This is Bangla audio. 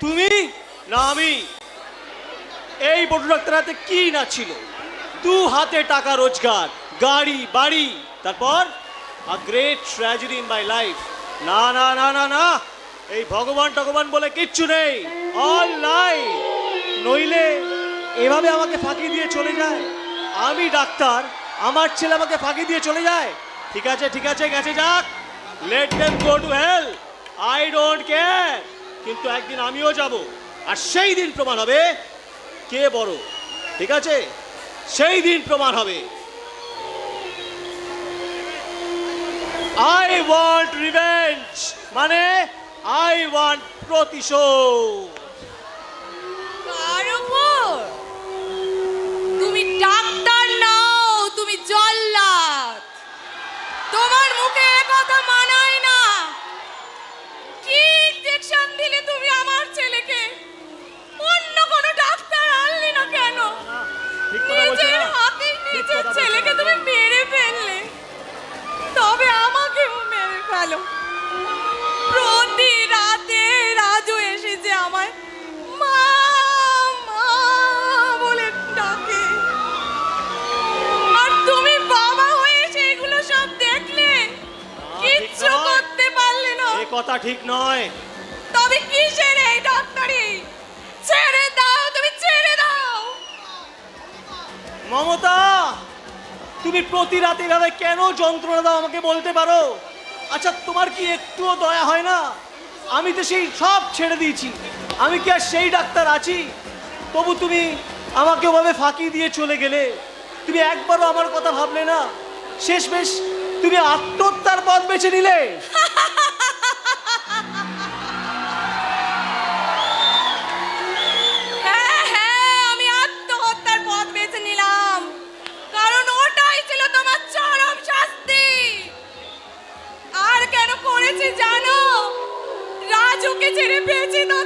তুমি? না, আমি। এই বড় ডাক্তার হাতে কি না ছিল? দু হাতে টাকা রোজগার, গাড়ি, বাড়ি, তারপর? A great tragedy in my life না না না না না। এই ভগবান টগবান বলে কিচ্ছু নেই। অল লাই নইলে এভাবে আমাকে ফাঁকি দিয়ে চলে যায়। আমি ডাক্তার, আমার ছেলে আমাকে ফাঁকি দিয়ে চলে যায়। ঠিক আছে ঠিক আছে, গেছে যাক। Let them go to hell I don't care কিন্তু একদিন আমিও যাব। আর সেই দিন প্রমাণ হবে কে বড়। ঠিক আছে? সেই দিন প্রমাণ হবে। আই ওয়ান্ট রিভেঞ্জ মানে আই ওয়ান্ট প্রতিশোধ। নিজের ছেলেকে তুমি মেরে ফেললে তবে আমাকেও মেরে ফেলো। প্রতি রাতে রাজু এসেছে আমায় মা মা বলে ডাকে। আর তুমি বাবা হয়ে সেগুলো সব দেখলে কিচ্ছু করতে পারলে না। এ কথা ঠিক নয়। তবে কিসের এই ডাক্তারি? তুমি প্রতি রাতে এভাবে কেন যন্ত্রণা দাও আমাকে বলতে পারো? আচ্ছা তোমার কি একটুও দয়া হয় না? আমি তো সেই সব ছেড়ে দিয়েছি। আমি কি আর সেই ডাক্তার আছি? তবু তুমি আমাকে ওভাবে ফাঁকি দিয়ে চলে গেলে। তুমি একবারও আমার কথা ভাবলে না। শেষ শেষমেশ তুমি আত্মহত্যার পথ বেছে নিলে। করেছি জানো। রাজুকে ছেড়ে পেয়েছি থাকা